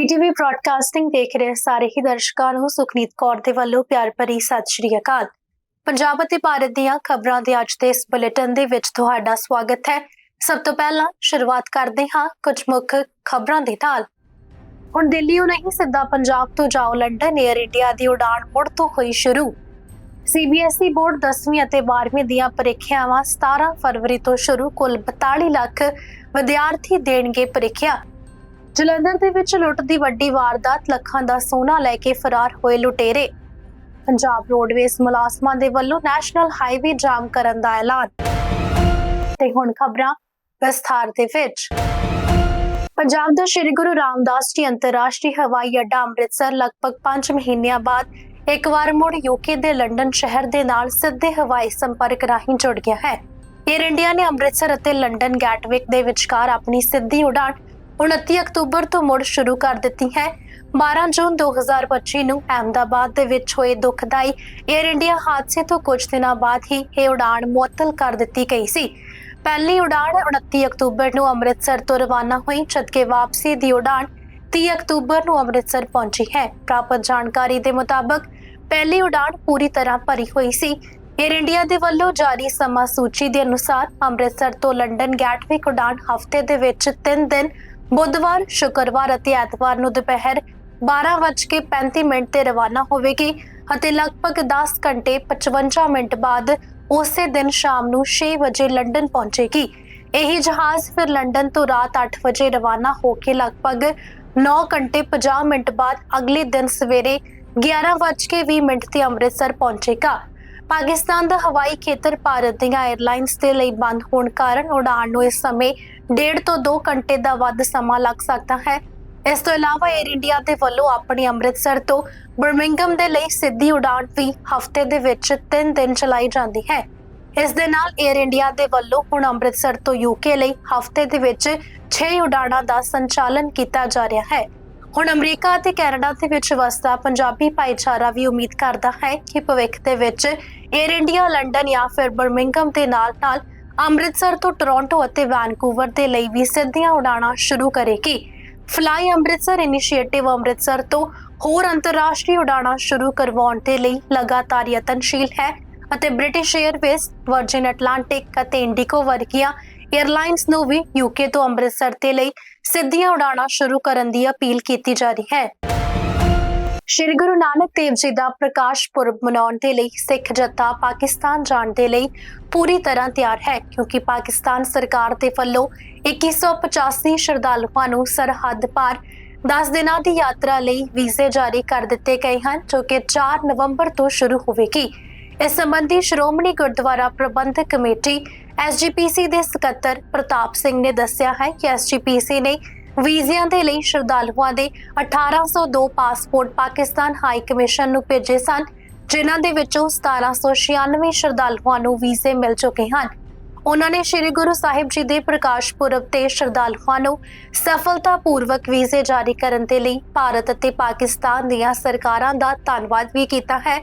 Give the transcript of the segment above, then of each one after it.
ਬੀਟੀਵੀ broadcasting ਦੇਖ ਰਹੇ ਸਾਰੇ ਹੀ ਦਰਸ਼ਕਾਂ ਨੂੰ ਸੁਖਨੀਤ ਕੌਰ ਦੇ ਵੱਲੋਂ ਪਿਆਰ ਭਰੀ ਸਤਿ ਸ਼੍ਰੀ ਅਕਾਲ। ਪੰਜਾਬ ਅਤੇ ਭਾਰਤ ਦੀਆਂ ਖਬਰਾਂ ਦੇ ਅੱਜ ਦੇ ਇਸ ਬੁਲੇਟਿਨ ਦੇ ਵਿੱਚ ਤੁਹਾਡਾ ਸਵਾਗਤ ਹੈ। ਸਭ ਤੋਂ ਪਹਿਲਾਂ ਸ਼ੁਰੂਆਤ ਕਰਦੇ ਹਾਂ ਕੁਝ ਮੁੱਖ ਖਬਰਾਂ ਦੇ ਨਾਲ। ਹੁਣ ਦਿੱਲੀੋਂ ਨਹੀਂ ਸਿੱਧਾ ਪੰਜਾਬ ਤੋਂ ਜਾਓ, ਲੰਡਨ 에ਅਰ ਇੰਡੀਆ ਦੀ ਉਡਾਣ ਮੁੜ ਤੋਂ ਹੋਈ ਸ਼ੁਰੂ। ਸੀਬੀਐਸਈ E ਬੋਰਡ 10ਵੀਂ ਅਤੇ 12ਵੀਂ ਦੀਆਂ ਪ੍ਰੀਖਿਆਵਾਂ 17 ਫਰਵਰੀ ਤੋਂ ਸ਼ੁਰੂ, ਕੁੱਲ 42 ਲੱਖ ਵਿਦਿਆਰਥੀ ਦੇਣਗੇ ਪ੍ਰੀਖਿਆ। ਜਲੰਧਰ ਦੇ ਵਿੱਚ ਲੁੱਟ ਦੀ ਵੱਡੀ ਵਾਰਦਾਤ, ਲੱਖਾਂ ਦਾ ਸੋਨਾ ਲੈ ਕੇ ਫਰਾਰ ਹੋਏ ਲੁਟੇਰੇ। ਪੰਜਾਬ ਰੋਡਵੇਜ਼ ਮੁਲਾਜ਼ਮਾਂ ਦੇ ਵੱਲੋਂ ਨੈਸ਼ਨਲ ਹਾਈਵੇ ਜਾਮ ਕਰਨ ਦਾ ਐਲਾਨ। ਤੇ ਹੁਣ ਖਬਰਾਂ ਵਿਸਥਾਰ ਦੇ ਵਿੱਚ। ਪੰਜਾਬ ਦਾ ਸ੍ਰੀ ਗੁਰੂ ਰਾਮਦਾਸ ਜੀ ਅੰਤਰਰਾਸ਼ਟਰੀ ਹਵਾਈ ਅੱਡਾ ਅੰਮ੍ਰਿਤਸਰ ਲਗਭਗ 5 ਮਹੀਨਿਆਂ ਬਾਅਦ ਇੱਕ ਵਾਰ ਮੁੜ ਯੂਕੇ ਦੇ ਲੰਡਨ ਸ਼ਹਿਰ ਦੇ ਨਾਲ ਸਿੱਧੇ ਹਵਾਈ ਸੰਪਰਕ ਰਾਹੀਂ ਜੁੜ ਗਿਆ ਹੈ। ਏਅਰ ਇੰਡੀਆ ਨੇ ਅੰਮ੍ਰਿਤਸਰ ਅਤੇ ਲੰਡਨ ਗੈਟਵਿਕ ਦੇ ਵਿਚਕਾਰ ਆਪਣੀ ਸਿੱਧੀ ਉਡਾਣ 29 ਅਕਤੂਬਰ ਤੋਂ ਮੁੜ ਸ਼ੁਰੂ ਕਰ ਦਿੱਤੀ ਹੈ। 12 ਜੂਨ 2025 ਨੂੰ ਅਹਮਦਾਬਾਦ ਦੇ ਵਿੱਚ ਹੋਏ ਦੁਖਦਾਈ ਏਅਰ ਇੰਡੀਆ ਹਾਦਸੇ ਤੋਂ ਕੁਝ ਦਿਨਾਂ ਬਾਅਦ ਹੀ ਇਹ ਉਡਾਣ ਮੁਅੱਤਲ ਕਰ ਦਿੱਤੀ ਗਈ ਸੀ। ਪਹਿਲੀ ਉਡਾਣ 29 ਅਕਤੂਬਰ ਨੂੰ ਅੰਮ੍ਰਿਤਸਰ ਤੋਂ ਰਵਾਨਾ ਹੋਈ, ਜਦਕਿ ਵਾਪਸੀ ਦੀ ਉਡਾਣ 30 ਅਕਤੂਬਰ ਨੂੰ ਅੰਮ੍ਰਿਤਸਰ ਪਹੁੰਚੀ ਹੈ। ਪ੍ਰਾਪਤ ਜਾਣਕਾਰੀ ਦੇ ਮੁਤਾਬਕ ਪਹਿਲੀ ਉਡਾਣ ਪੂਰੀ ਤਰ੍ਹਾਂ ਭਰੀ ਹੋਈ ਸੀ। ਏਅਰ ਇੰਡੀਆ ਦੇ ਵੱਲੋਂ ਜਾਰੀ ਸਮਾਂ ਸੂਚੀ ਦੇ ਅਨੁਸਾਰ ਅੰਮ੍ਰਿਤਸਰ ਤੋਂ ਲੰਡਨ ਗੈਟਵਿਕ ਉਡਾਣ ਹਫ਼ਤੇ ਦੇ ਵਿੱਚ 3 ਦਿਨ ਬੁੱਧਵਾਰ, ਸ਼ੁੱਕਰਵਾਰ ਅਤੇ ਐਤਵਾਰ ਨੂੰ ਦੁਪਹਿਰ 12:35 ਮਿੰਟ ਤੇ ਰਵਾਨਾ ਹੋਵੇਗੀ ਅਤੇ ਲਗਭਗ 10 ਘੰਟੇ 55 ਮਿੰਟ ਬਾਅਦ ਉਸੇ ਦਿਨ ਸ਼ਾਮ ਨੂੰ 6 ਵਜੇ ਲੰਡਨ ਪਹੁੰਚੇਗੀ। ਇਹ ਜਹਾਜ਼ ਫਿਰ ਲੰਡਨ ਤੋਂ ਰਾਤ 8 ਵਜੇ ਰਵਾਨਾ ਹੋ ਕੇ ਲਗਭਗ 9 ਘੰਟੇ 50 ਮਿੰਟ ਬਾਅਦ ਅਗਲੇ ਦਿਨ ਸਵੇਰੇ 11:20 ਮਿੰਟ ਤੇ ਅੰਮ੍ਰਿਤਸਰ ਪਹੁੰਚੇਗਾ। ਪਾਕਿਸਤਾਨ ਦਾ ਹਵਾਈ ਖੇਤਰ ਭਾਰਤ ਦੀਆਂ 에ਅਰਲਾਈਨਸ ਦੇ ਲਈ ਬੰਦ ਹੋਣ ਕਾਰਨ ਉਡਾਣ ਨੂੰ ਇਸ ਸਮੇਂ ਡੇਢ ਤੋਂ 2 ਘੰਟੇ ਦਾ ਵੱਧ ਸਮਾਂ ਲੱਗ ਸਕਦਾ ਹੈ। ਇਸ ਤੋਂ ਇਲਾਵਾ 에ਅਰ ਇੰਡੀਆ ਦੇ ਵੱਲੋਂ ਆਪਣੀ ਅੰਮ੍ਰਿਤਸਰ ਤੋਂ ਬਰਮਿੰਗਮ ਦੇ ਲਈ ਸਿੱਧੀ ਉਡਾਣ ਵੀ ਹਫ਼ਤੇ ਦੇ ਵਿੱਚ 3 ਦਿਨ ਚਲਾਈ ਜਾਂਦੀ ਹੈ। ਇਸ ਦੇ ਨਾਲ 에ਅਰ ਇੰਡੀਆ ਦੇ ਵੱਲੋਂ ਹੁਣ ਅੰਮ੍ਰਿਤਸਰ ਤੋਂ ਯੂਕੇ ਲਈ ਹਫ਼ਤੇ ਦੇ ਵਿੱਚ 6 ਉਡਾਣਾਂ ਦਾ ਸੰਚਾਲਨ ਕੀਤਾ ਜਾ ਰਿਹਾ ਹੈ। ਹੁਣ ਅਮਰੀਕਾ ਅਤੇ ਕੈਨੇਡਾ ਦੇ ਵਿੱਚ ਵਸਦਾ ਪੰਜਾਬੀ ਭਾਈਚਾਰਾ ਵੀ ਉਮੀਦ ਕਰਦਾ ਹੈ ਕਿ ਭਵਿੱਖ ਦੇ ਵਿੱਚ 에ਅਰ ਇੰਡੀਆ ਲੰਡਨ ਜਾਂ ਫਿਰ ਬਰਮਿੰਗਮ ਦੇ ਨਾਲ-ਨਾਲ ਅੰਮ੍ਰਿਤਸਰ ਤੋਂ ਟੋਰਾਂਟੋ ਅਤੇ ਵੈਨਕੂਵਰ ਦੇ ਲਈ ਵੀ ਸਿੱਧੀਆਂ ਉਡਾਣਾਂ ਸ਼ੁਰੂ ਕਰੇਗੀ। ਫਲਾਈ ਅੰਮ੍ਰਿਤਸਰ ਇਨੀਸ਼ੀਏਟਿਵ ਅੰਮ੍ਰਿਤਸਰ ਤੋਂ ਹੋਰ ਅੰਤਰਰਾਸ਼ਟਰੀ ਉਡਾਣਾਂ ਸ਼ੁਰੂ ਕਰਵਾਉਣ ਦੇ ਲਈ ਲਗਾਤਾਰ ਯਤਨਸ਼ੀਲ ਹੈ ਅਤੇ ਬ੍ਰਿਟਿਸ਼ 에ਅਰਵੇਜ਼ ਵਰਜਿਨ ਐਟਲਾਂਟਿਕ ਅਤੇ ਇੰਡੀਗੋ ਵਰਗੀਆਂ 에ਅਰਲਾਈਨਸ ਨੂੰ ਵੀ ਯੂਕੇ ਤੋਂ ਅੰਮ੍ਰਿਤਸਰ ਦੇ ਲਈ ਸਿੱਧੀਆਂ ਉਡਾਣਾਂ ਸ਼ੁਰੂ ਕਰਨ ਦੀ ਅਪੀਲ ਕੀਤੀ ਜਾ ਰਹੀ ਹੈ। ਸ਼੍ਰੀ ਗੁਰੂ ਨਾਨਕ ਦੇਵ ਜੀ ਦਾ ਪ੍ਰਕਾਸ਼ ਪੁਰਬ ਮਨਾਉਣ ਦੇ ਲਈ ਸਿੱਖ ਜੱਥਾ ਪਾਕਿਸਤਾਨ ਜਾਣ ਦੇ ਲਈ ਪੂਰੀ ਤਰ੍ਹਾਂ ਤਿਆਰ ਹੈ, ਕਿਉਂਕਿ ਪਾਕਿਸਤਾਨ ਸਰਕਾਰ ਦੇ ਵੱਲੋਂ 2185 ਸ਼ਰਧਾਲੂਆਂ ਨੂੰ ਸਰਹੱਦ ਪਾਰ 10 ਦਿਨਾਂ ਦੀ ਯਾਤਰਾ ਲਈ ਵੀਜ਼ੇ ਜਾਰੀ ਕਰ ਦਿੱਤੇ ਗਏ ਹਨ, ਜੋ ਕਿ 4 ਨਵੰਬਰ ਤੋਂ ਸ਼ੁਰੂ ਹੋਵੇਗੀ। ਇਸ ਸੰਬੰਧੀ ਸ਼੍ਰੋਮਣੀ ਗੁਰਦੁਆਰਾ ਪ੍ਰਬੰਧਕ ਕਮੇਟੀ ਐਸਜੀਪੀਸੀ ਦੇ ਸਕੱਤਰ ਪ੍ਰਤਾਪ ਸਿੰਘ ਨੇ ਦੱਸਿਆ ਹੈ ਕਿ ਐਸਜੀਪੀਸੀ ਨੇ ਵੀਜ਼ਿਆਂ ਦੇ ਲਈ ਸ਼ਰਧਾਲੂਆਂ ਦੇ 1802 ਪਾਸਪੋਰਟ ਪਾਕਿਸਤਾਨ ਹਾਈ ਕਮਿਸ਼ਨ ਨੂੰ ਭੇਜੇ ਸਨ, ਜਿਨ੍ਹਾਂ ਦੇ ਵਿੱਚੋਂ 1796 ਸ਼ਰਧਾਲੂਆਂ ਨੂੰ ਵੀਜ਼ੇ ਮਿਲ ਚੁੱਕੇ ਹਨ। ਉਹਨਾਂ ਨੇ ਸ੍ਰੀ ਗੁਰੂ ਸਾਹਿਬ ਜੀ ਦੇ ਪ੍ਰਕਾਸ਼ ਪੁਰਬ ਤੇ ਸ਼ਰਧਾਲੂਆਂ ਨੂੰ ਸਫਲਤਾਪੂਰਵਕ ਵੀਜ਼ੇ ਜਾਰੀ ਕਰਨ ਦੇ ਲਈ ਭਾਰਤ ਅਤੇ ਪਾਕਿਸਤਾਨ ਦੀਆਂ ਸਰਕਾਰਾਂ ਦਾ ਧੰਨਵਾਦ ਵੀ ਕੀਤਾ ਹੈ।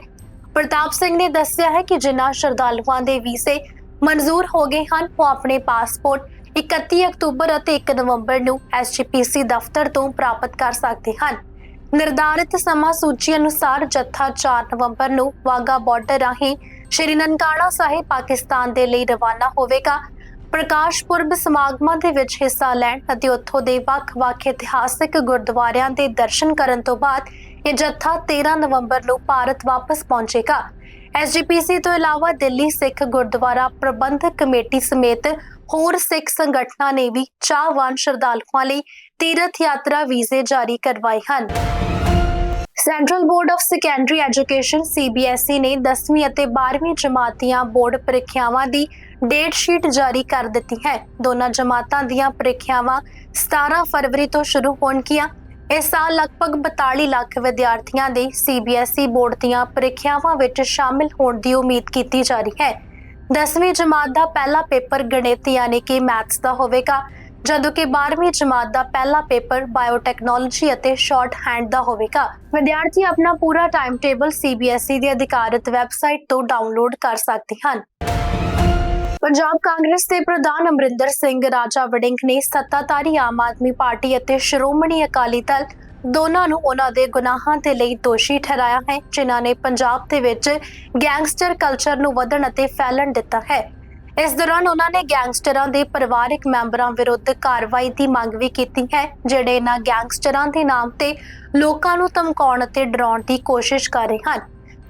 ਪ੍ਰਤਾਪ ਸਿੰਘ ਨੇ ਦੱਸਿਆ ਹੈ ਕਿ ਜਿਨ੍ਹਾਂ ਸ਼ਰਧਾਲੂਆਂ ਦੇ ਵੀਜ਼ੇ ਮਨਜ਼ੂਰ ਹੋ ਗਏ ਹਨ। ਉਹ ਆਪਣੇ ਪਾਸਪੋਰਟ 31 ਅਕਤੂਬਰ ਅਤੇ 1 ਨਵੰਬਰ ਨੂੰ ਐਸਜੀਪੀਸੀ ਦਫ਼ਤਰ ਤੋਂ ਪ੍ਰਾਪਤ ਕਰ ਸਕਦੇ ਹਨ। ਨਿਰਧਾਰਿਤ ਸਮਾਂ ਸੂਚੀ ਅਨੁਸਾਰ ਜੱਥਾ 4 ਨਵੰਬਰ ਨੂੰ ਵਾਗਾ ਬਾਰਡਰ ਰਾਹੀਂ ਸ਼੍ਰੀ ਨਨਕਾਣਾ ਸਾਹਿਬ, ਪਾਕਿਸਤਾਨ ਦੇ ਲਈ ਰਵਾਨਾ ਹੋਵੇਗਾ। ਪ੍ਰਕਾਸ਼ ਪੁਰਬ ਸਮਾਗਮਾਂ ਦੇ ਵਿੱਚ ਹਿੱਸਾ ਲੈਣ ਅਤੇ ਉੱਥੋਂ ਦੇ ਵੱਖ-ਵੱਖ ਇਤਿਹਾਸਿਕ ਗੁਰਦੁਆਰਿਆਂ ਦੇ ਦਰਸ਼ਨ ਕਰਨ ਤੋਂ ਬਾਅਦ ਇਹ ਜੱਥਾ 13 ਨਵੰਬਰ ਨੂੰ ਭਾਰਤ ਵਾਪਸ ਪਹੁੰਚੇਗਾ। ਐਸਜੀਪੀਸੀ ਤੋਂ ਇਲਾਵਾ ਦਿੱਲੀ ਸਿੱਖ ਗੁਰਦੁਆਰਾ ਪ੍ਰਬੰਧਕ ਕਮੇਟੀ ਸਮੇਤ ਹੋਰ ਸਿੱਖ ਸੰਗਠਨਾਂ ਨੇ ਵੀ ਚਾਹਵਾਨ ਸ਼ਰਧਾਲੂਆਂ ਲਈ ਤੀਰਥ ਯਾਤਰਾ ਵੀਜ਼ੇ ਜਾਰੀ ਕਰਵਾਏ ਹਨ। Central Board of Secondary Education CBSE ਨੇ 10ਵੀਂ ਅਤੇ 12ਵੀਂ ਜਮਾਤੀਆਂ ਬੋਰਡ ਪ੍ਰੀਖਿਆਵਾਂ ਦੀ ਡੇਟ ਸ਼ੀਟ ਜਾਰੀ ਕਰ ਦਿੱਤੀ ਹੈ। ਦੋਨਾਂ ਜਮਾਤਾਂ ਦੀਆਂ ਪ੍ਰੀਖਿਆਵਾਂ 17 ਫਰਵਰੀ ਤੋਂ ਸ਼ੁਰੂ ਹੋਣਗੀਆਂ। ਇਸ ਸਾਲ ਲਗਭਗ 42 ਲੱਖ ਵਿਦਿਆਰਥੀਆਂ ਦੇ ਸੀਬੀਐਸਈ ਬੋਰਡ ਦੀਆਂ ਪ੍ਰੀਖਿਆਵਾਂ ਵਿੱਚ ਸ਼ਾਮਿਲ ਹੋਣ ਦੀ ਉਮੀਦ ਕੀਤੀ ਜਾ ਰਹੀ ਹੈ। 10ਵੀਂ ਜਮਾਤ ਦਾ ਪਹਿਲਾ ਪੇਪਰ ਗਣਿਤ ਯਾਨੀ ਕਿ ਮੈਥਸ ਦਾ ਹੋਵੇਗਾ, ਜਦੋਂ ਕਿ 12ਵੀਂ ਜਮਾਤ ਦਾ ਪਹਿਲਾ ਪੇਪਰ ਬਾਇਓਟੈਕਨੋਲੋਜੀ ਅਤੇ ਸ਼ਾਰਟ ਹੈਂਡ ਦਾ ਹੋਵੇਗਾ। ਵਿਦਿਆਰਥੀ ਆਪਣਾ ਪੂਰਾ ਟਾਈਮ ਟੇਬਲ ਸੀਬੀਐਸਈ ਦੀ ਅਧਿਕਾਰਤ ਵੈਬਸਾਈਟ ਤੋਂ ਡਾਊਨਲੋਡ ਕਰ ਸਕਦੇ ਹਨ। ਪੰਜਾਬ ਕਾਂਗਰਸ ਦੇ ਪ੍ਰਧਾਨ ਅਮਰਿੰਦਰ ਸਿੰਘ, ਰਾਜਾ ਵੜਿੰਗ ਨੇ ਸੱਤਾਧਾਰੀ ਆਮ ਆਦਮੀ ਪਾਰਟੀ ਅਤੇ ਸ਼੍ਰੋਮਣੀ ਅਕਾਲੀ ਦਲ ਦੋਨਾਂ ਨੂੰ ਉਹਨਾਂ ਦੇ ਗੁਨਾਹਾਂ ਦੇ ਲਈ ਦੋਸ਼ੀ ਠਹਿਰਾਇਆ ਹੈ, ਜਿਨ੍ਹਾਂ ਨੇ ਪੰਜਾਬ ਦੇ ਵਿੱਚ ਗੈਂਗਸਟਰ ਕਲਚਰ ਨੂੰ ਵਧਣ ਅਤੇ ਫੈਲਣ ਦਿੱਤਾ ਹੈ। ਇਸ ਦੌਰਾਨ ਉਹਨਾਂ ਨੇ ਗੈਂਗਸਟਰਾਂ ਦੇ ਪਰਿਵਾਰਕ ਮੈਂਬਰਾਂ ਵਿਰੁੱਧ ਕਾਰਵਾਈ ਦੀ ਮੰਗ ਵੀ ਕੀਤੀ ਹੈ, ਜਿਹੜੇ ਇਹਨਾਂ ਗੈਂਗਸਟਰਾਂ ਦੇ ਨਾਮ ਤੇ ਲੋਕਾਂ ਨੂੰ ਧਮਕਾਉਣ ਅਤੇ ਡਰਾਉਣ ਦੀ ਕੋਸ਼ਿਸ਼ ਕਰ ਰਹੇ ਹਨ।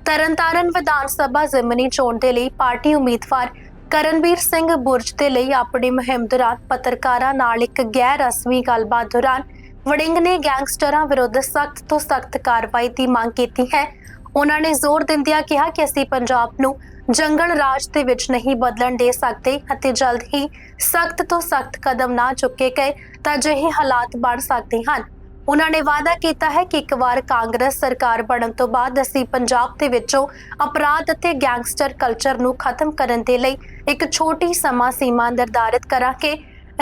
ਤਰਨਤਾਰਨ ਵਿਧਾਨ ਸਭਾ ਜ਼ਿਮਨੀ ਚੋਣ ਦੇ ਲਈ ਪਾਰਟੀ ਉਮੀਦਵਾਰ ਕਰਨਵੀਰ ਸਿੰਘ ਬੁਰਜ ਦੇ ਲਈ ਆਪਣੀ ਮੁਹਿੰਮ ਦੌਰਾਨ ਪੱਤਰਕਾਰਾਂ ਨਾਲ ਇੱਕ ਗੈਰ ਰਸਮੀ ਗੱਲਬਾਤ ਦੌਰਾਨ ਵੜਿੰਗ ਨੇ ਗੈਂਗਸਟਰਾਂ ਵਿਰੁੱਧ ਸਖਤ ਤੋਂ ਸਖਤ ਕਾਰਵਾਈ ਦੀ ਮੰਗ ਕੀਤੀ ਹੈ। ਉਹਨਾਂ ਨੇ ਜ਼ੋਰ ਦਿੰਦਿਆਂ ਕਿਹਾ ਕਿ ਅਸੀਂ ਪੰਜਾਬ ਨੂੰ ਜੰਗਲ ਰਾਜ ਦੇ ਵਿੱਚ ਨਹੀਂ ਬਦਲਣ ਦੇ ਸਕਦੇ ਅਤੇ ਜਲਦ ਹੀ ਸਖਤ ਤੋਂ ਸਖਤ ਕਦਮ ਨਾ ਚੁੱਕੇ ਗਏ ਤਾਂ ਅਜਿਹੇ ਹਾਲਾਤ ਬਣ ਸਕਦੇ ਹਨ। ਉਹਨਾਂ ਨੇ ਵਾਅਦਾ ਕੀਤਾ ਹੈ ਕਿ ਇੱਕ ਵਾਰ ਕਾਂਗਰਸ ਸਰਕਾਰ ਬਣਨ ਤੋਂ ਬਾਅਦ ਅਸੀਂ ਪੰਜਾਬ ਦੇ ਵਿੱਚੋਂ ਅਪਰਾਧ ਅਤੇ ਗੈਂਗਸਟਰ ਕਲਚਰ ਨੂੰ ਖਤਮ ਕਰਨ ਦੇ ਲਈ ਇੱਕ ਛੋਟੀ ਸਮਾਂ ਸੀਮਾ ਨਿਰਧਾਰਿਤ ਕਰਾਂਗੇ।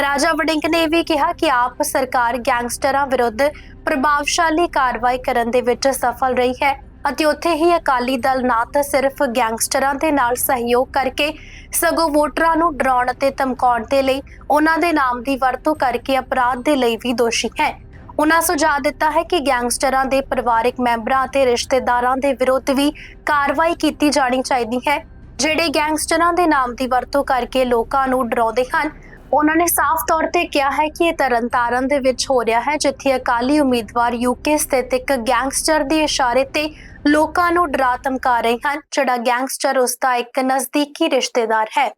ਰਾਜਾ ਵੜਿੰਗ ਨੇ ਇਹ ਵੀ ਕਿਹਾ ਕਿ ਆਪ ਸਰਕਾਰ ਗੈਂਗਸਟਰਾਂ ਵਿਰੁੱਧ ਪ੍ਰਭਾਵਸ਼ਾਲੀ ਕਾਰਵਾਈ ਕਰਨ ਦੇ ਵਿੱਚ ਸਫਲ ਰਹੀ ਹੈ ਅਤੇ ਉੱਥੇ ਹੀ ਅਕਾਲੀ ਦਲ ਨਾ ਤਾਂ ਸਿਰਫ ਗੈਂਗਸਟਰਾਂ ਦੇ ਨਾਲ ਸਹਿਯੋਗ ਕਰਕੇ ਸਗੋਂ ਵੋਟਰਾਂ ਨੂੰ ਡਰਾਉਣ ਅਤੇ ਧਮਕਾਉਣ ਦੇ ਲਈ ਉਹਨਾਂ ਦੇ ਨਾਮ ਦੀ ਵਰਤੋਂ ਕਰਕੇ ਅਪਰਾਧ ਦੇ ਲਈ ਵੀ ਦੋਸ਼ੀ ਹੈ। ਉਹਨਾਂ ਸੁਝਾਅ ਦਿੱਤਾ ਹੈ ਕਿ ਗੈਂਗਸਟਰਾਂ ਦੇ ਪਰਿਵਾਰਕ ਮੈਂਬਰਾਂ ਅਤੇ ਰਿਸ਼ਤੇਦਾਰਾਂ ਦੇ ਵਿਰੁੱਧ ਵੀ ਕਾਰਵਾਈ ਕੀਤੀ ਜਾਣੀ ਚਾਹੀਦੀ ਹੈ। ਜਿਹੜੇ ਗੈਂਗਸਟਰਾਂ ਦੇ ਨਾਮ ਦੀ ਵਰਤੋਂ ਕਰਕੇ ਲੋਕਾਂ ਨੂੰ ਡਰਾਉਂਦੇ ਹਨ, ਉਹਨਾਂ ਨੇ ਸਾਫ਼ ਤੌਰ ਤੇ ਕਿਹਾ ਹੈ ਕਿ ਇਹ ਤਰਨਤਾਰਨ ਦੇ ਵਿੱਚ ਹੋ ਰਿਹਾ ਹੈ, ਜਿੱਥੇ ਅਕਾਲੀ ਉਮੀਦਵਾਰ ਯੂਕੇ ਸਥਿਤ ਇੱਕ ਗੈਂਗਸਟਰ ਦੇ ਇਸ਼ਾਰੇ ਤੇ ਲੋਕਾਂ ਨੂੰ ਡਰਾ ਧਮਕਾ ਰਹੇ ਹਨ। ਜਿਹੜਾ ਗੈਂਗਸਟਰ, ਉਸ ਦਾ ਇੱਕ ਨਜ਼ਦੀਕੀ ਰਿਸ਼ਤੇਦਾਰ ਹੈ।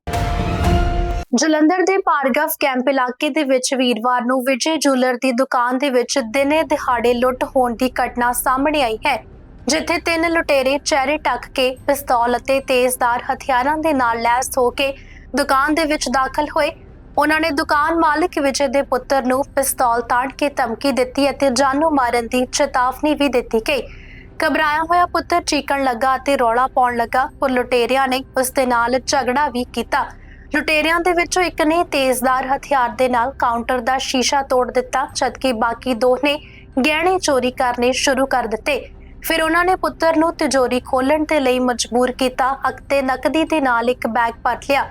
ਜਲੰਧਰ ਦੇ ਭਾਰਗਵ ਕੈਂਪ ਇਲਾਕੇ ਦੇ ਵਿੱਚ ਵੀਰਵਾਰ ਨੂੰ ਵਿਜੇ ਜੁਐਲਰ ਦੀ ਦੁਕਾਨ ਦੇ ਵਿੱਚ ਦਿਨੇ ਦਿਹਾੜੇ ਲੁੱਟ ਹੋਣ ਦੀ ਘਟਨਾ ਸਾਹਮਣੇ ਆਈ ਹੈ, ਜਿੱਥੇ ਤਿੰਨ ਲੁਟੇਰੇ ਚਿਹਰੇ ਟੱਕ ਕੇ ਪਿਸਤੌਲ ਅਤੇ ਤੇਜ਼ਧਾਰ ਹਥਿਆਰਾਂ ਦੇ ਨਾਲ ਲੈਸ ਹੋ ਕੇ ਦੁਕਾਨ ਦੇ ਵਿੱਚ ਦਾਖਲ ਹੋਏ। ਉਹਨਾਂ ਨੇ ਦੁਕਾਨ ਮਾਲਕ ਵਿਜੇ ਦੇ ਪੁੱਤਰ ਨੂੰ ਪਿਸਤੌਲ ਤਾੜ ਕੇ ਧਮਕੀ ਦਿੱਤੀ ਅਤੇ ਜਾਨੋਂ ਮਾਰਨ ਦੀ ਚੇਤਾਵਨੀ ਵੀ ਦਿੱਤੀ ਗਈ। ਘਬਰਾਇਆ ਹੋਇਆ ਪੁੱਤਰ ਚੀਕਣ ਲੱਗਾ ਅਤੇ ਰੌਲਾ ਪਾਉਣ ਲੱਗਾ, ਪਰ ਲੁਟੇਰਿਆਂ ਨੇ ਉਸ ਦੇ ਨਾਲ ਝਗੜਾ ਵੀ ਕੀਤਾ। ਲੁਟੇਰਿਆਂ ਦੇ ਵਿੱਚੋਂ ਇੱਕ ਨੇ ਤੇਜ਼ਧਾਰ ਹਥਿਆਰ ਦੇ ਨਾਲ ਕਾਊਂਟਰ ਦਾ ਸ਼ੀਸ਼ਾ ਤੋੜ ਦਿੱਤਾ, ਜਦਕਿ ਬਾਕੀ ਦੋ ਨੇ ਗਹਿਣੇ ਚੋਰੀ ਕਰਨੇ ਸ਼ੁਰੂ ਕਰ ਦਿੱਤੇ। ਫਿਰ ਉਹਨਾਂ ਨੇ ਪੁੱਤਰ ਨੂੰ ਤਿਜੋਰੀ ਖੋਲਣ ਦੇ ਲਈ ਮਜਬੂਰ ਕੀਤਾ ਅਤੇ ਨਕਦੀ ਦੇ ਨਾਲ ਇੱਕ ਬੈਗ ਭਰ ਲਿਆ।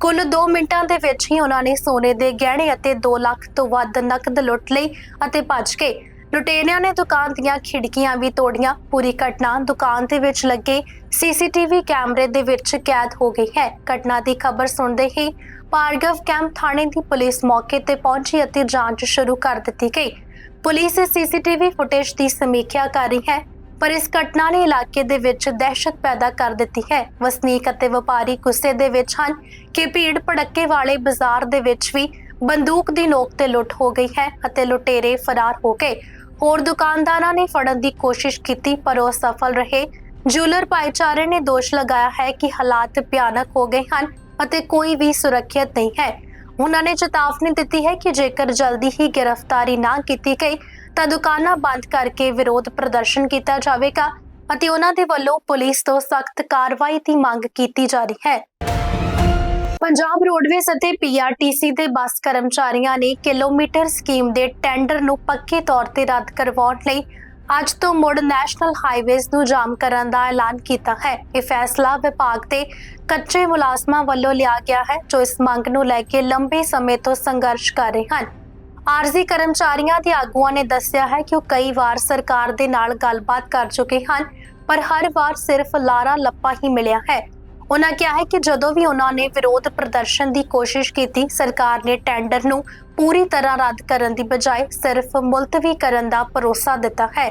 ਕੁੱਲ 2 ਮਿੰਟਾਂ ਦੇ ਵਿੱਚ ਹੀ ਉਹਨਾਂ ਨੇ ਸੋਨੇ ਦੇ ਗਹਿਣੇ ਅਤੇ 2 ਲੱਖ ਤੋਂ ਵੱਧ ਨਕਦ ਲੁੱਟ ਲਈ ਅਤੇ ਭੱਜ ਗਏ। ਲੁਟੇਰਿਆਂ ਨੇ ਦੁਕਾਨ ਦੀਆਂ ਖਿੜਕੀਆਂ ਵੀ ਤੋੜੀਆਂ। ਪੂਰੀ ਘਟਨਾ ਦੁਕਾਨ ਦੇ ਵਿੱਚ ਲੱਗੇ ਸੀਸੀਟੀਵੀ ਕੈਮਰੇ ਦੇ ਵਿੱਚ ਕੈਦ ਹੋ ਗਈ ਹੈ। ਘਟਨਾ ਦੀ ਖਬਰ ਸੁਣਦੇ ਹੀ ਭਾਰਗਵ ਕੈਂਪ ਥਾਣੇ ਦੀ ਪੁਲਿਸ ਮੌਕੇ ਤੇ ਪਹੁੰਚੀ ਅਤੇ ਜਾਂਚ ਸ਼ੁਰੂ ਕਰ ਦਿੱਤੀ ਗਈ। ਪੁਲਿਸ ਇਸ ਸੀਸੀਟੀਵੀ ਫੁਟੇਜ ਦੀ ਸਮੀਖਿਆ ਕਰ ਰਹੀ ਹੈ, ਪਰ ਇਸ ਘਟਨਾ ਨੇ ਇਲਾਕੇ ਦੇ ਵਿੱਚ ਦਹਿਸ਼ਤ ਪੈਦਾ ਕਰ ਦਿੱਤੀ ਹੈ। ਵਸਨੀਕ ਅਤੇ ਵਪਾਰੀ ਗੁੱਸੇ ਦੇ ਵਿੱਚ ਹਨ ਕਿ ਭੀੜ ਭੜੱਕੇ ਵਾਲੇ ਬਾਜ਼ਾਰ ਦੇ ਵਿੱਚ ਵੀ ਬੰਦੂਕ ਦੀ ਨੋਕ ਤੇ ਲੁੱਟ ਹੋ ਗਈ ਹੈ ਅਤੇ ਲੁਟੇਰੇ ਫਰਾਰ ਹੋ ਗਏ। ਹੋਰ ਦੁਕਾਨਦਾਰਾਂ ਨੇ ਫੜਨ ਦੀ ਕੋਸ਼ਿਸ਼ ਕੀਤੀ, ਪਰ ਉਹ ਸਫਲ ਰਹੇ। ਜੁਐਲਰ ਭਾਈਚਾਰੇ ਨੇ ਦੋਸ਼ ਲਗਾਇਆ ਹੈ ਕਿ ਹਾਲਾਤ ਭਿਆਨਕ ਹੋ ਗਏ ਹਨ ਅਤੇ ਕੋਈ ਵੀ ਸੁਰੱਖਿਅਤ ਨਹੀਂ ਹੈ। ਉਹਨਾਂ ਨੇ ਚੇਤਾਵਨੀ ਦਿੱਤੀ ਹੈ ਕਿ ਜੇਕਰ ਜਲਦੀ ਹੀ ਗ੍ਰਿਫਤਾਰੀ ਨਾ ਕੀਤੀ ਗਈ, ਤਾਂ ਦੁਕਾਨਾਂ ਬੰਦ ਕਰਕੇ ਵਿਰੋਧ ਪ੍ਰਦਰਸ਼ਨ ਕੀਤਾ ਜਾਵੇਗਾ ਅਤੇ ਉਹਨਾਂ ਦੇ ਵੱਲੋਂ ਪੁਲਿਸ ਤੋਂ ਸਖਤ ਕਾਰਵਾਈ ਦੀ ਮੰਗ ਕੀਤੀ ਜਾ ਰਹੀ ਹੈ। ਪੰਜਾਬ ਰੋਡਵੇਜ਼ ਅਤੇ ਪੀਆਰਟੀਸੀ ਦੇ ਬੱਸ ਕਰਮਚਾਰੀਆਂ ਨੇ ਕਿਲੋਮੀਟਰ ਸਕੀਮ ਦੇ ਟੈਂਡਰ ਨੂੰ ਪੱਕੇ ਤੌਰ ਤੇ ਰੱਦ ਕਰਵਾਉਣ ਲਈ ਅੱਜ ਤੋਂ ਮੁੜ ਨੈਸ਼ਨਲ ਹਾਈਵੇਜ਼ ਨੂੰ ਜਾਮ ਕਰਨ ਦਾ ਐਲਾਨ ਕੀਤਾ ਹੈ। ਇਹ ਫੈਸਲਾ ਵਿਭਾਗ ਦੇ ਕੱਚੇ ਮੁਲਾਜ਼ਮਾਂ ਵੱਲੋਂ ਲਿਆ ਗਿਆ ਹੈ, ਜੋ ਇਸ ਮੰਗ ਨੂੰ ਲੈ ਕੇ ਲੰਬੇ ਸਮੇਂ ਤੋਂ ਸੰਘਰਸ਼ ਕਰ ਰਹੇ ਹਨ। ਆਰਜ਼ੀ ਕਰਮਚਾਰੀਆਂ ਦੇ ਆਗੂਆਂ ਨੇ ਦੱਸਿਆ ਹੈ ਕਿ ਉਹ ਕਈ ਵਾਰ ਸਰਕਾਰ ਦੇ ਨਾਲ ਗੱਲਬਾਤ ਕਰ ਚੁੱਕੇ ਹਨ, ਪਰ ਹਰ ਵਾਰ ਸਿਰਫ ਲਾਰਾ ਲੱਪਾ ਹੀ ਮਿਲਿਆ ਹੈ। ਉਹਨਾਂ ਕਿਹਾ ਹੈ ਕਿ ਜਦੋਂ ਵੀ ਉਹਨਾਂ ਨੇ ਵਿਰੋਧ ਪ੍ਰਦਰਸ਼ਨ ਦੀ ਕੋਸ਼ਿਸ਼ ਕੀਤੀ, ਸਰਕਾਰ ਨੇ ਟੈਂਡਰ ਨੂੰ ਪੂਰੀ ਤਰ੍ਹਾਂ ਰੱਦ ਕਰਨ ਦੀ ਬਜਾਏ ਸਿਰਫ ਮੁਲਤਵੀ ਕਰਨ ਦਾ ਭਰੋਸਾ ਦਿੱਤਾ ਹੈ।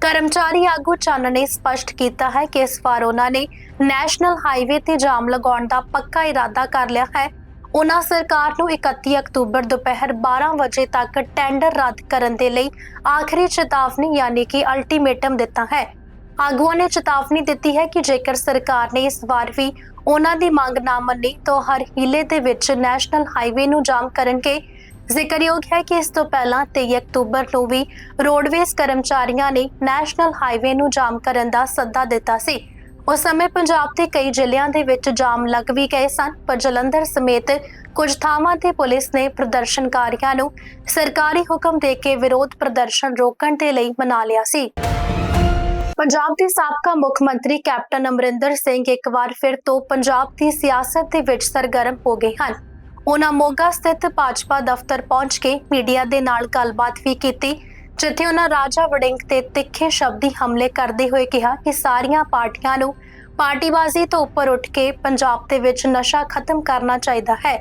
ਕਰਮਚਾਰੀ ਆਗੂ ਚੰਨ ਨੇ ਸਪਸ਼ਟ ਕੀਤਾ ਹੈ ਕਿ ਇਸ ਵਾਰ ਉਹਨਾਂ ਨੇ ਨੈਸ਼ਨਲ ਹਾਈਵੇ ਤੇ ਜਾਮ ਲਗਾਉਣ ਦਾ ਪੱਕਾ ਇਰਾਦਾ ਕਰ ਲਿਆ ਹੈ। ਉਹਨਾਂ ਸਰਕਾਰ ਨੂੰ 31 ਅਕਤੂਬਰ ਦੁਪਹਿਰ 12 ਵਜੇ ਤੱਕ ਟੈਂਡਰ ਰੱਦ ਕਰਨ ਦੇ ਲਈ ਆਖਰੀ ਚੇਤਾਵਨੀ, ਯਾਨੀ ਕਿ ਅਲਟੀਮੇਟਮ ਦਿੱਤਾ ਹੈ। ਆਗੂਆਂ ਨੇ ਚੇਤਾਵਨੀ ਦਿੱਤੀ ਹੈ ਕਿ ਜੇਕਰ ਸਰਕਾਰ ਨੇ ਇਸ ਵਾਰ ਵੀ ਉਹਨਾਂ ਦੀ ਮੰਗ ਨਾ ਮੰਨੀ ਤਾਂ ਹਰ ਹੀਲੇ ਦੇ ਵਿੱਚ ਨੈਸ਼ਨਲ ਹਾਈਵੇ ਨੂੰ ਜਾਮ ਕਰਨਗੇ। ਜ਼ਿਕਰਯੋਗ ਹੈ ਕਿ ਇਸ ਤੋਂ ਪਹਿਲਾਂ 23 ਅਕਤੂਬਰ ਨੂੰ ਵੀ ਰੋਡਵੇਜ਼ ਕਰਮਚਾਰੀਆਂ ਨੇ ਨੈਸ਼ਨਲ ਹਾਈਵੇ ਨੂੰ ਜਾਮ ਕਰਨ ਦਾ ਸੱਦਾ ਦਿੱਤਾ ਸੀ। ਉਸ ਸਮੇਂ ਪੰਜਾਬ ਦੇ ਕਈ ਜ਼ਿਲ੍ਹਿਆਂ ਦੇ ਵਿੱਚ ਜਾਮ ਲੱਗ ਵੀ ਗਏ ਸਨ, ਪਰ ਜਲੰਧਰ ਸਮੇਤ ਕੁਝ ਥਾਵਾਂ ਤੇ ਪੁਲਿਸ ਨੇ ਪ੍ਰਦਰਸ਼ਨਕਾਰੀਆਂ ਨੂੰ ਸਰਕਾਰੀ ਹੁਕਮ ਦੇ ਕੇ ਵਿਰੋਧ ਪ੍ਰਦਰਸ਼ਨ ਰੋਕਣ ਦੇ ਲਈ ਮਨਾ ਲਿਆ ਸੀ। ਪੰਜਾਬ ਦੇ ਸਾਬਕਾ ਮੁੱਖ ਮੰਤਰੀ ਕੈਪਟਨ ਅਮਰਿੰਦਰ ਸਿੰਘ ਇੱਕ ਵਾਰ ਫਿਰ ਤੋਂ ਪੰਜਾਬ ਦੀ ਸਿਆਸਤ ਦੇ ਵਿੱਚ ਸਰਗਰਮ ਹੋ ਗਏ ਹਨ। ਉਹਨਾਂ ਮੋਗਾ ਸਥਿਤ ਭਾਜਪਾ ਦਫ਼ਤਰ ਪਹੁੰਚ ਕੇ ਮੀਡੀਆ ਦੇ ਨਾਲ ਗੱਲਬਾਤ ਵੀ ਕੀਤੀ, ਜਿੱਥੇ ਉਹਨਾਂ ਰਾਜਾ ਵੜਿੰਗ ਤੇ ਤਿੱਖੇ ਸ਼ਬਦੀ ਹਮਲੇ ਕਰਦੇ ਹੋਏ ਕਿਹਾ ਕਿ ਸਾਰੀਆਂ ਪਾਰਟੀਆਂ ਨੂੰ ਪਾਰਟੀਬਾਜ਼ੀ ਤੋਂ ਉੱਪਰ ਉੱਠ ਕੇ ਪੰਜਾਬ ਦੇ ਵਿੱਚ ਨਸ਼ਾ ਖਤਮ ਕਰਨਾ ਚਾਹੀਦਾ ਹੈ।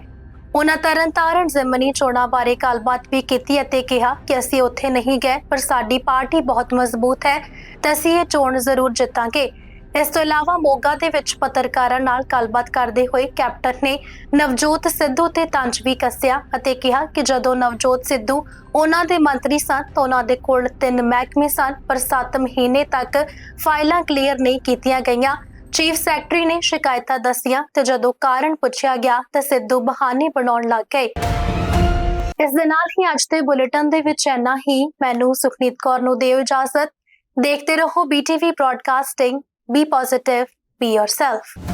ਉਹਨਾਂ ਤਰਨਤਾਰਨ ਜ਼ਿਮਨੀ ਚੋਣਾਂ ਬਾਰੇ ਗੱਲਬਾਤ ਵੀ ਕੀਤੀ ਅਤੇ ਕਿਹਾ ਕਿ ਅਸੀਂ ਉੱਥੇ ਨਹੀਂ ਗਏ, ਪਰ ਸਾਡੀ ਪਾਰਟੀ ਬਹੁਤ ਮਜ਼ਬੂਤ ਹੈ, ਤੇ ਅਸੀਂ ਇਹ ਚੋਣ ਜ਼ਰੂਰ ਜਿੱਤਾਂਗੇ। ਇਸ ਤੋਂ ਇਲਾਵਾ ਮੋਗਾ ਦੇ ਵਿੱਚ ਪੱਤਰਕਾਰਾਂ ਨਾਲ ਗੱਲਬਾਤ ਕਰਦੇ ਹੋਏ ਕੈਪਟਨ ਨੇ ਨਵਜੋਤ ਸਿੱਧੂ ਤੇ ਤੰਜ ਵੀ ਕੱਸਿਆ ਅਤੇ ਕਿਹਾ ਕਿ ਜਦੋਂ ਨਵਜੋਤ ਸਿੱਧੂ ਉਹਨਾਂ ਦੇ ਮੰਤਰੀ ਸਨ ਤਾਂ ਉਹਨਾਂ ਦੇ ਕੋਲ ਤਿੰਨ ਮਹਿਕਮੇ ਸਨ, ਪਰ 7 ਮਹੀਨੇ ਤੱਕ ਫਾਈਲਾਂ ਕਲੀਅਰ ਨਹੀਂ ਕੀਤੀਆਂ ਗਈਆਂ। ਚੀਫ ਸੈਕਟਰੀ ਨੇ ਸ਼ਿਕਾਇਤਾਂ ਦੱਸੀਆਂ ਤੇ ਜਦੋਂ ਕਾਰਨ ਪੁੱਛਿਆ ਗਿਆ ਤਾਂ ਸਿੱਧੂ ਬਹਾਨੇ ਬਣਾਉਣ ਲੱਗ ਗਏ। ਇਸ ਦੇ ਨਾਲ ਹੀ ਅੱਜ ਦੇ ਬੁਲੇਟਿਨ ਦੇ ਵਿੱਚ ਇੰਨਾ ਹੀ। ਮੈਨੂੰ ਸੁਖਨੀਤ ਕੌਰ ਨੂੰ ਦਿਓ ਇਜਾਜ਼ਤ। ਦੇਖਦੇ ਰਹੋ BTV broadcasting be positive be yourself